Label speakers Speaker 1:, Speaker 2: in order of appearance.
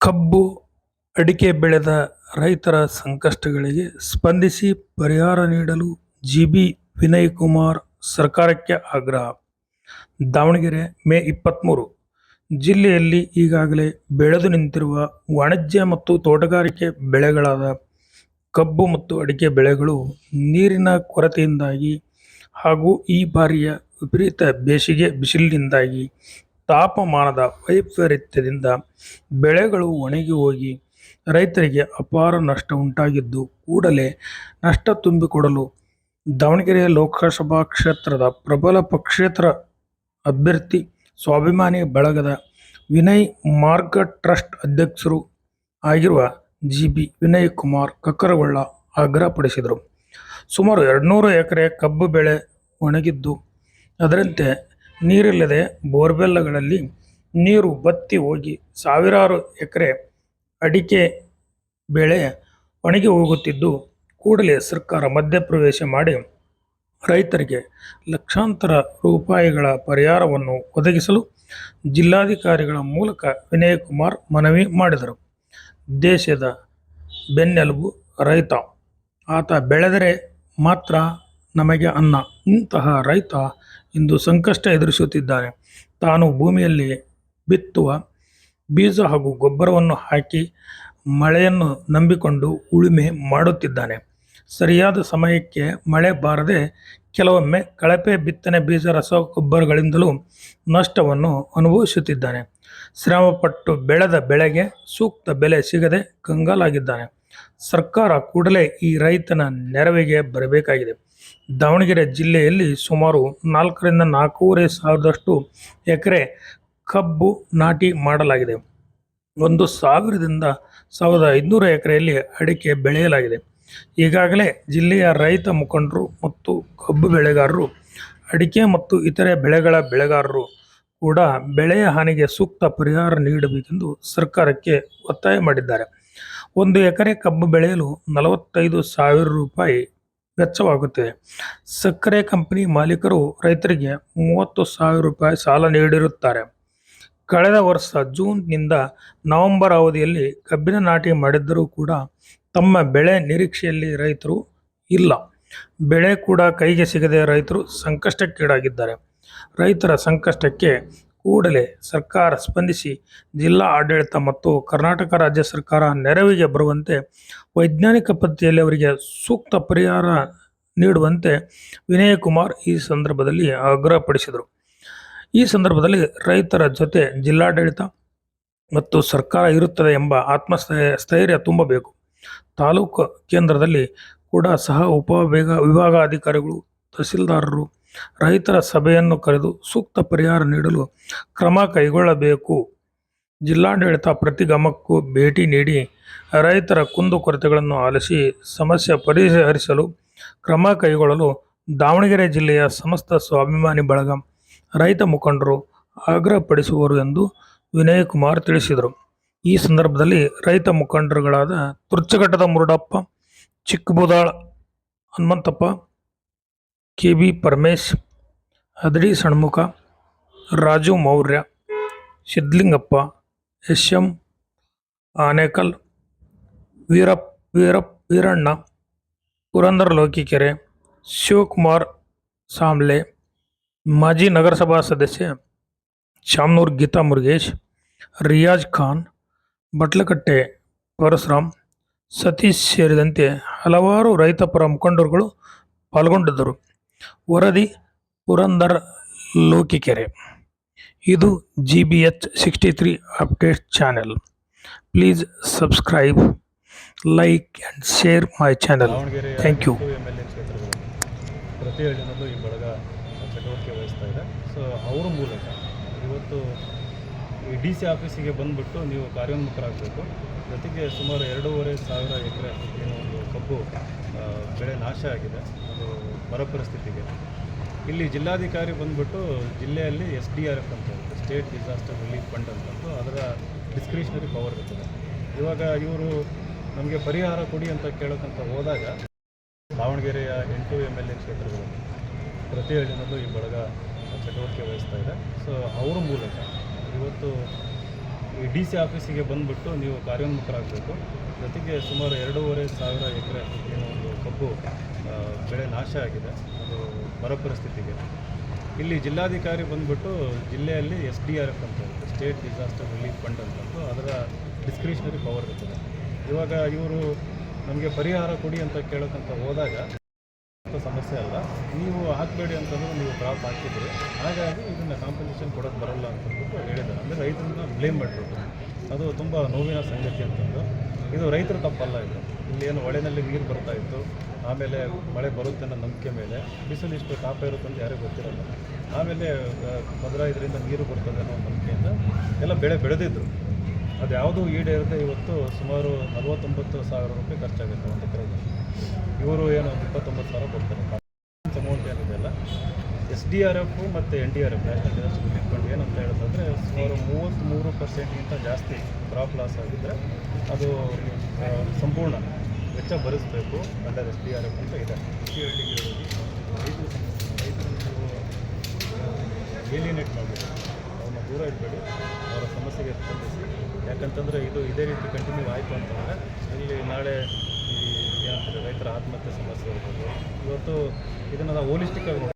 Speaker 1: ಕಬ್ಬು, ಅಡಿಕೆ ಬೆಳೆದ ರೈತರ ಸಂಕಷ್ಟಗಳಿಗೆ ಸ್ಪಂದಿಸಿ ಪರಿಹಾರ ನೀಡಲು ಜಿಬಿ ವಿನಯ್ ಕುಮಾರ್ ಸರ್ಕಾರಕ್ಕೆ ಆಗ್ರಹ. ದಾವಣಗೆರೆ, ಮೇ ಇಪ್ಪತ್ತ್ಮೂರು ಜಿಲ್ಲೆಯಲ್ಲಿ ಈಗಾಗಲೇ ಬೆಳೆದು ನಿಂತಿರುವ ವಾಣಿಜ್ಯ ಮತ್ತು ತೋಟಗಾರಿಕೆ ಬೆಳೆಗಳಾದ ಕಬ್ಬು ಮತ್ತು ಅಡಿಕೆ ಬೆಳೆಗಳು ನೀರಿನ ಕೊರತೆಯಿಂದಾಗಿ ಹಾಗೂ ಈ ಬಾರಿಯ ವಿಪರೀತ ಬೇಸಿಗೆ ಬಿಸಿಲಿನಿಂದಾಗಿ ತಾಪಮಾನದ ವೈಪರೀತ್ಯದಿಂದ ಬೆಳೆಗಳು ಒಣಗಿ ಹೋಗಿ ರೈತರಿಗೆ ಅಪಾರ ನಷ್ಟ ಉಂಟಾಗಿದ್ದು ಕೂಡಲೇ ನಷ್ಟ ತುಂಬಿಕೊಡಲು ದಾವಣಗೆರೆ ಲೋಕಸಭಾ ಕ್ಷೇತ್ರದ ಪ್ರಬಲ ಪಕ್ಷೇತರ ಅಭ್ಯರ್ಥಿ, ಸ್ವಾಭಿಮಾನಿ ಬಳಗದ ವಿನಯ್ ಮಾರ್ಗ ಟ್ರಸ್ಟ್ ಅಧ್ಯಕ್ಷರು ಆಗಿರುವ ಜಿ ಬಿ ವಿನಯ್ ಕುಮಾರ್ ಕಕ್ಕರಗೊಳ್ಳ ಆಗ್ರಹಪಡಿಸಿದರು. ಸುಮಾರು ಎರಡುನೂರು ಎಕರೆ ಕಬ್ಬು ಬೆಳೆ ಒಣಗಿದ್ದು, ಅದರಂತೆ ನೀರಿಲ್ಲದೆ ಬೋರ್ವೆಲ್ಗಳಲ್ಲಿ ನೀರು ಬತ್ತಿ ಹೋಗಿ ಸಾವಿರಾರು ಎಕರೆ ಅಡಿಕೆ ಬೆಳೆ ಒಣಗಿ ಹೋಗುತ್ತಿದ್ದು, ಕೂಡಲೇ ಸರ್ಕಾರ ಮಧ್ಯಪ್ರವೇಶ ಮಾಡಿ ರೈತರಿಗೆ ಲಕ್ಷಾಂತರ ರೂಪಾಯಿಗಳ ಪರಿಹಾರವನ್ನು ಒದಗಿಸಲು ಜಿಲ್ಲಾಧಿಕಾರಿಗಳ ಮೂಲಕ ವಿನಯ್ ಕುಮಾರ್ ಮನವಿ ಮಾಡಿದರು. ದೇಶದ ಬೆನ್ನೆಲುಬು ರೈತ. ಆತ ಬೆಳೆದರೆ ಮಾತ್ರ ನಮಗೆ ಅನ್ನ, ಇಂತಹ ರೈತ ಇಂದು ಸಂಕಷ್ಟ ಎದುರಿಸುತ್ತಿದ್ದಾನೆ ತಾನು ಭೂಮಿಯಲ್ಲಿ ಬಿತ್ತುವ ಬೀಜ ಹಾಗೂ ಗೊಬ್ಬರವನ್ನು ಹಾಕಿ ಮಳೆಯನ್ನು ನಂಬಿಕೊಂಡು ಉಳುಮೆ ಮಾಡುತ್ತಿದ್ದಾನೆ. ಸರಿಯಾದ ಸಮಯಕ್ಕೆ ಮಳೆ ಬಾರದೆ ಕೆಲವೊಮ್ಮೆ ಕಳಪೆ ಬಿತ್ತನೆ ಬೀಜ ರಸಗೊಬ್ಬರಗಳಿಂದಲೂ ನಷ್ಟವನ್ನು ಅನುಭವಿಸುತ್ತಿದ್ದಾನೆ. ಶ್ರಮಪಟ್ಟು ಬೆಳೆದ ಬೆಳೆಗೆ ಸೂಕ್ತ ಬೆಲೆ ಸಿಗದೆ ಕಂಗಾಲಾಗಿದ್ದಾನೆ. ಸರ್ಕಾರ ಕೂಡಲೇ ಈ ರೈತನ ನೆರವಿಗೆ ಬರಬೇಕಾಗಿದೆ. ದಾವಣಗೆರೆ ಜಿಲ್ಲೆಯಲ್ಲಿ ಸುಮಾರು ನಾಲ್ಕರಿಂದ ನಾಲ್ಕೂವರೆ ಸಾವಿರದಷ್ಟು ಎಕರೆ ಕಬ್ಬು ನಾಟಿ ಮಾಡಲಾಗಿದೆ. ಒಂದು ಸಾವಿರದಿಂದ ಸಾವಿರದ ಐದುನೂರು ಎಕರೆಯಲ್ಲಿ ಅಡಿಕೆ ಬೆಳೆಯಲಾಗಿದೆ. ಈಗಾಗಲೇ ಜಿಲ್ಲೆಯ ರೈತ ಮುಖಂಡರು ಮತ್ತು ಕಬ್ಬು ಬೆಳೆಗಾರರು, ಅಡಿಕೆ ಮತ್ತು ಇತರೆ ಬೆಳೆಗಳ ಬೆಳೆಗಾರರು ಕೂಡ ಬೆಳೆಯ ಹಾನಿಗೆ ಸೂಕ್ತ ಪರಿಹಾರ ನೀಡಬೇಕೆಂದು ಸರ್ಕಾರಕ್ಕೆ ಒತ್ತಾಯ ಮಾಡಿದ್ದಾರೆ. ಒಂದು ಎಕರೆ ಕಬ್ಬು ಬೆಳೆಯಲು ನಲವತ್ತೈದು ಸಾವಿರ ರೂಪಾಯಿ ವೆಚ್ಚವಾಗುತ್ತದೆ. ಸಕ್ಕರೆ ಕಂಪನಿ ಮಾಲೀಕರು ರೈತರಿಗೆ ಮೂವತ್ತು ಸಾವಿರ ರೂಪಾಯಿ ಸಾಲ ನೀಡಿರುತ್ತಾರೆ. ಕಳೆದ ವರ್ಷ ಜೂನ್ನಿಂದ ನವೆಂಬರ್ ಅವಧಿಯಲ್ಲಿ ಕಬ್ಬಿನ ನಾಟಿ ಮಾಡಿದ್ದರೂ ಕೂಡ ತಮ್ಮ ಬೆಳೆ ನಿರೀಕ್ಷೆಯಲ್ಲಿ ರೈತರು ಇಲ್ಲ. ಬೆಳೆ ಕೂಡ ಕೈಗೆ ಸಿಗದೆ ರೈತರು ಸಂಕಷ್ಟಕ್ಕೀಡಾಗಿದ್ದಾರೆ. ರೈತರ ಸಂಕಷ್ಟಕ್ಕೆ ಕೂಡಲೇ ಸರ್ಕಾರ ಸ್ಪಂದಿಸಿ ಜಿಲ್ಲಾ ಆಡಳಿತ ಮತ್ತು ಕರ್ನಾಟಕ ರಾಜ್ಯ ಸರ್ಕಾರ ನೆರವಿಗೆ ಬರುವಂತೆ ವೈಜ್ಞಾನಿಕ ಪದ್ಧತಿಯಲ್ಲಿ ಅವರಿಗೆ ಸೂಕ್ತ ಪರಿಹಾರ ನೀಡುವಂತೆ ವಿನಯ್ ಕುಮಾರ್ ಈ ಸಂದರ್ಭದಲ್ಲಿ ಆಗ್ರಹಪಡಿಸಿದರು. ಈ ಸಂದರ್ಭದಲ್ಲಿ ರೈತರ ಜೊತೆ ಜಿಲ್ಲಾಡಳಿತ ಮತ್ತು ಸರ್ಕಾರ ಇರುತ್ತದೆ ಎಂಬ ಆತ್ಮಸ್ಥೈರ್ಯ ಸ್ಥೈರ್ಯ ತುಂಬಬೇಕು. ತಾಲೂಕು ಕೇಂದ್ರದಲ್ಲಿ ಕೂಡ ಸಹ ಉಪವಿಭಾಗ, ವಿಭಾಗಾಧಿಕಾರಿಗಳು, ತಹಸೀಲ್ದಾರರು ರೈತರ ಸಭೆಯನ್ನು ಕರೆದು ಸೂಕ್ತ ಪರಿಹಾರ ನೀಡಲು ಕ್ರಮ ಕೈಗೊಳ್ಳಬೇಕು. ಜಿಲ್ಲಾಡಳಿತ ಪ್ರತಿ ಗ್ರಾಮಕ್ಕೂ ಭೇಟಿ ನೀಡಿ ರೈತರ ಕುಂದುಕೊರತೆಗಳನ್ನು ಆಲಿಸಿ ಸಮಸ್ಯೆ ಪರಿಹರಿಸಲು ಕ್ರಮ ಕೈಗೊಳ್ಳಲು ದಾವಣಗೆರೆ ಜಿಲ್ಲೆಯ ಸಮಸ್ತ ಸ್ವಾಭಿಮಾನಿ ಬಳಗ ರೈತ ಮುಖಂಡರು ಆಗ್ರಹಪಡಿಸುವರು ಎಂದು ವಿನಯ್ ಕುಮಾರ್ ತಿಳಿಸಿದರು. ಈ ಸಂದರ್ಭದಲ್ಲಿ ರೈತ ಮುಖಂಡರುಗಳಾದ ತುರ್ಚಘಟ್ಟದ Murudappa, Chikkabudal, Hanumanthappa K B Paramesh, Hadadi Shanmukha Raju Maurya Sidlingappa S M Anekal Veerap Veerap Veeranna, Purandara Lokikere, Shivakumar Samle, ಮಾಜಿ ನಗರಸಭಾ ಸದಸ್ಯ ಶಾಮ್ನೂರ್ ಗೀತಾ ಮುರುಗೇಶ್, ರಿಯಾಜ್ ಖಾನ್, ಬಟ್ಲಕಟ್ಟೆ ಪರಶುರಾಮ್, ಸತೀಶ್ ಸೇರಿದಂತೆ ಹಲವಾರು ರೈತಪರ ಮುಖಂಡರುಗಳು ಪಾಲ್ಗೊಂಡಿದ್ದರು. ವರದಿ ಪುರಂದರ್ ಲೋಕಿಕೆರೆ. ಇದು G B H sixty three update channel please subscribe like and share my channel thank you
Speaker 2: M L A ಕ್ಷೇತ್ರಗಳು ಪ್ರತಿ ಹಳ್ಳಿನಲ್ಲೂ ಈ ಬಳಗ ಚಟುವಟಿಕೆ ವಹಿಸ್ತಾ ಇದೆ. ಸೊ ಅವರ ಮೂಲಕ ಇವತ್ತು ಈ ಡಿ ಸಿ ಆಫೀಸಿಗೆ ಬಂದುಬಿಟ್ಟು ನೀವು ಕಾರ್ಯೋನ್ಮುಖರಾಗಬೇಕು. ಜೊತೆಗೆ ಸುಮಾರು ಎರಡೂವರೆ ಸಾವಿರ ಎಕರೆ ಏನು ಆ, ಬೆಳೆ ನಾಶ ಆಗಿದೆ ಅದು ಬರ ಪರಿಸ್ಥಿತಿಗೆ ಇಲ್ಲಿ ಜಿಲ್ಲಾಧಿಕಾರಿ ಬಂದುಬಿಟ್ಟು ಜಿಲ್ಲೆಯಲ್ಲಿ ಎಸ್ ಡಿ ಆರ್ ಎಫ್ ಅಂತ ಸ್ಟೇಟ್ ಡಿಸಾಸ್ಟರ್ ರಿಲೀಫ್ ಫಂಡ್ ಅಂತಂದು ಅದರ ಡಿಸ್ಕ್ರಿಷನರಿ ಪವರ್ ಇರ್ತದೆ. ಇವಾಗ ಇವರು ನಮಗೆ ಪರಿಹಾರ ಕೊಡಿ ಅಂತ ಕೇಳೋಕ್ಕಂತ ಹೋದಾಗ ದಾವಣಗೆರೆಯ ಎಂಟು ಎಂ ಎಲ್ ಎ ಕ್ಷೇತ್ರಗಳು ಪ್ರತಿ ಹಳ್ಳಿನಲ್ಲೂ ಈ ಬಳಗ ಚಟುವಟಿಕೆ ವಹಿಸ್ತಾ ಇದೆ. ಸೊ ಅವ್ರ ಮೂಲಕ ಇವತ್ತು ಈ ಡಿ ಸಿ ಆಫೀಸಿಗೆ ಬಂದುಬಿಟ್ಟು ನೀವು ಕಾರ್ಯೋನ್ಮುಖರಾಗಬೇಕು. ಜೊತೆಗೆ ಸುಮಾರು ಎರಡೂವರೆ ಸಾವಿರ ಎಕರೆ ಏನೋ ಒಂದು ಕಬ್ಬು ಬೆಳೆ ನಾಶ ಆಗಿದೆ. ಅದು ಬರ ಪರಿಸ್ಥಿತಿಗೆ. ಇಲ್ಲಿ ಜಿಲ್ಲಾಧಿಕಾರಿ ಬಂದುಬಿಟ್ಟು ಜಿಲ್ಲೆಯಲ್ಲಿ ಎಸ್ ಡಿ ಆರ್ ಎಫ್ ಅಂತ ಇರುತ್ತೆ ಸ್ಟೇಟ್ ಡಿಸಾಸ್ಟರ್ ರಿಲೀಫ್ ಫಂಡ್ ಅಂತಂದು ಅದರ ಡಿಸ್ಕ್ರಿಷನರಿ ಪವರ್ ಇರ್ತದೆ. ಇವಾಗ ಇವರು ನಮಗೆ ಪರಿಹಾರ ಕೊಡಿ ಅಂತ ಕೇಳೋಕ್ಕಂತ ಹೋದಾಗ ಸಮಸ್ಯೆ ಅಲ್ಲ. ನೀವು ಹಾಕಬೇಡಿ ಅಂತಂದ್ರೆ ನೀವು ಕ್ರಾಪ್ ಹಾಕಿದ್ರಿ. ಹಾಗಾಗಿ ಇದನ್ನು ಕಾಂಪನ್ಸೇಷನ್ ಕೊಡೋಕೆ ಬರಲ್ಲ ಅಂತಂದ್ಬಿಟ್ಟು ಹೇಳಿದ್ದಾರೆ. ಅಂದರೆ ರೈತರನ್ನ ಬ್ಲೇಮ್ ಮಾಡಿಬಿಟ್ಟು. ಅದು ತುಂಬ ನೋವಿನ ಸಂಗತಿ ಅಂತಂದು. ಇದು ರೈತರ ತಪ್ಪಲ್ಲ ಇದು. ಇಲ್ಲಿ ಏನು ಹೊಳೆನಲ್ಲಿ ನೀರು ಬರ್ತಾ ಇತ್ತು. ಆಮೇಲೆ ಮಳೆ ಬರುತ್ತೆ ಅನ್ನೋ ನಂಬಿಕೆ ಮೇಲೆ ಬಿಸಿಲು ಇಷ್ಟು ತಾಪ ಇರುತ್ತೆ ಅಂತ ಯಾರಿಗೂ ಗೊತ್ತಿರಲ್ಲ. ಆಮೇಲೆ ಮದ್ರ ಇದರಿಂದ ನೀರು ಬರ್ತದೆ ಅನ್ನೋ ನಂಬಿಕೆಯಿಂದ ಎಲ್ಲ ಬೆಳೆ ಬೆಳೆದಿದ್ರು. ಅದು ಯಾವುದೂ ಈಡೇರದೆ ಇವತ್ತು ಸುಮಾರು ನಲವತ್ತೊಂಬತ್ತು ಸಾವಿರ ರೂಪಾಯಿ ಖರ್ಚಾಗುತ್ತೆ ಒಂದು ಎಕರೆಗೆ. ಇವರು ಏನು ಒಂದು ಇಪ್ಪತ್ತೊಂಬತ್ತು ಸಾವಿರ ಕೊಡ್ತಾರೆ. ಅಮೌಂಟ್ ಏನಿದೆ ಅಲ್ಲ ಎಸ್ ಡಿ ಆರ್ ಎಫ್ ಮತ್ತು N D R F national disaster relief fund ಏನಂತ ಹೇಳೋದಂದರೆ ಸುಮಾರು ಮೂವತ್ತ್ಮೂರು ಪರ್ಸೆಂಟ್ಗಿಂತ ಜಾಸ್ತಿ ಕ್ರಾಪ್ ಲಾಸ್ ಆಗಿದ್ದರೆ ಅದು ಸಂಪೂರ್ಣ ವೆಚ್ಚ ಭರಿಸಬೇಕು under S D R F ಅಂತ ಇದೆ. ಏಲಿನೇಟ್ ಮಾಡಬೇಕು. ಅವನ್ನ ದೂರ ಇಡಬೇಡಿ. ಸಮಸ್ಯೆಗೆ ಸ್ಪಂದಿಸಿ ಯಾಕಂತಂದರೆ ಇದು ಇದೇ ರೀತಿ ಕಂಟಿನ್ಯೂ ಆಯಿತು ಅಂತಂದರೆ ಇಲ್ಲಿ ನಾಳೆ ಈ ಏನಂತಾರೆ ರೈತರ ಆತ್ಮಹತ್ಯೆ ಸಮಸ್ಯೆ ಇರ್ಬೋದು. ಇವತ್ತು ಇದನ್ನು ನಾವು ಹೋಲಿಸ್ಟಿಕ್ ಆಗಿ